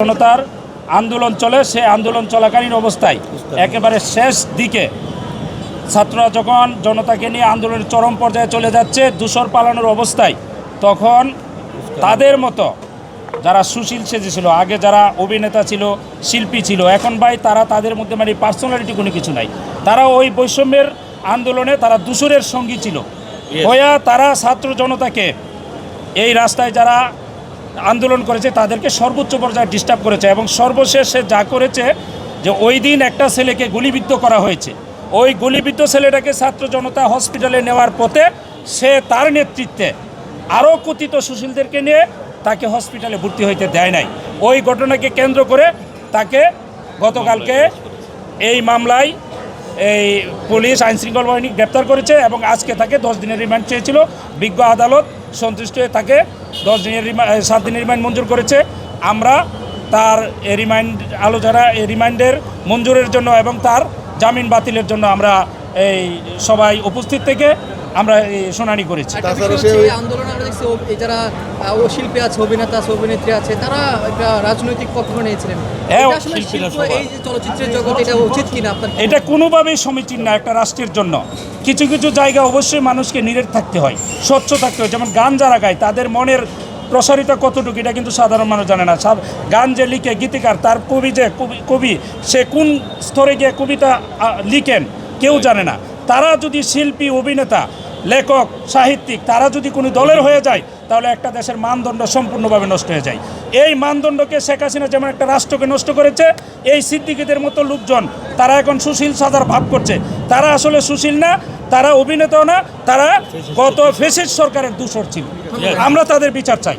জনতার আন্দোলন চলে সে আন্দোলন চলাকালীন অবস্থায় একেবারে শেষ দিকে ছাত্ররা যখন জনতাকে নিয়ে আন্দোলনের চরম পর্যায়ে চলে যাচ্ছে দূষর পালানোর অবস্থায় তখন তাদের মতো যারা সুশীল সেজেছিল আগে যারা অভিনেতা ছিল শিল্পী ছিল এখন ভাই তারা তাদের মধ্যে মানে পার্সোনালিটি কোনো কিছু নাই। তারা ওই বৈষম্যের আন্দোলনে তারা দূষরের সঙ্গী ছিল। হইয়া তারা ছাত্র জনতাকে এই রাস্তায় যারা আন্দোলন করেছে, তাদেরকে সর্বোচ্চ পর্যায়ে ডিস্টার্ব করেছে এবং সর্বশেষ যা করেছে যে ওই দিন একটা ছেলেকে গুলিবিদ্ধ করা হয়েছে। ওই গুলিবিদ্ধ ছেলেটাকে ছাত্র জনতা হসপিটালে নেওয়ার পথে সে তার নেতৃত্বে আরও কথিত সুশীলদেরকে নিয়ে তাকে হসপিটালে ভর্তি হইতে দেয় নাই। ওই ঘটনাকে কেন্দ্র করে তাকে গতকালকে এই মামলায় এই পুলিশ আইনশৃঙ্খলা বাহিনী গ্রেপ্তার করেছে এবং আজকে তাকে দশ দিনের রিমান্ড চেয়েছিল। বিজ্ঞ আদালত সন্তুষ্ট হয়ে তাকে দশ দিনের রিমান্ড সাত দিনের রিমান্ড মঞ্জুর করেছে। আমরা তার রিমাইন্ড, আলোচনা রিমাইন্ডের মঞ্জুরের জন্য এবং তার জামিন বাতিলের জন্য আমরা এই সবাই উপস্থিত থেকে আমরা এই শুনানি করেছি। আন্দোলনে আমরা দেখছি যারা ও শিল্পী আছে অভিনেতা আছে অভিনেত্রী আছে তারা একটা রাজনৈতিক পক্ষ নিয়েছিলেন। হ্যাঁ, এই যে চলচ্চিত্রের জগৎ এটা উচিত কিনা আপনার এটা কোনোভাবেই সমীচীন না একটা রাষ্ট্রের জন্য। কিছু কিছু জায়গা অবশ্যই মানুষকে নিরেট থাকতে হয় স্বচ্ছ থাকতে হয়। যেমন গান যারা গায় তাদের মনের প্রসারিত কতটুকু এটা কিন্তু সাধারণ মানুষ জানে না। সা- গান যে লিখে গীতিকার তার কবি যে কবি কবি সে কোন স্তরে গিয়ে কবিতা লিখেন কেউ জানে না। তারা যদি শিল্পী অভিনেতা লেখক সাহিত্যিক তারা যদি কোনো দলের হয়ে যায় তাহলে একটা দেশের মানদণ্ড সম্পূর্ণভাবে নষ্ট হয়ে যায়। এই মানদণ্ডকে শেখ হাসিনা যেমন একটা রাষ্ট্রকে নষ্ট করেছে এই সিদ্দিকিদের মতো লোকজন তারা এখন সুশীল সাজার ভাব করছে। তারা আসলে সুশীল না তারা অভিনেতাও না তারা গত ফেসিস সরকারের দূষর ছিল। আমরা তাদের বিচার চাই।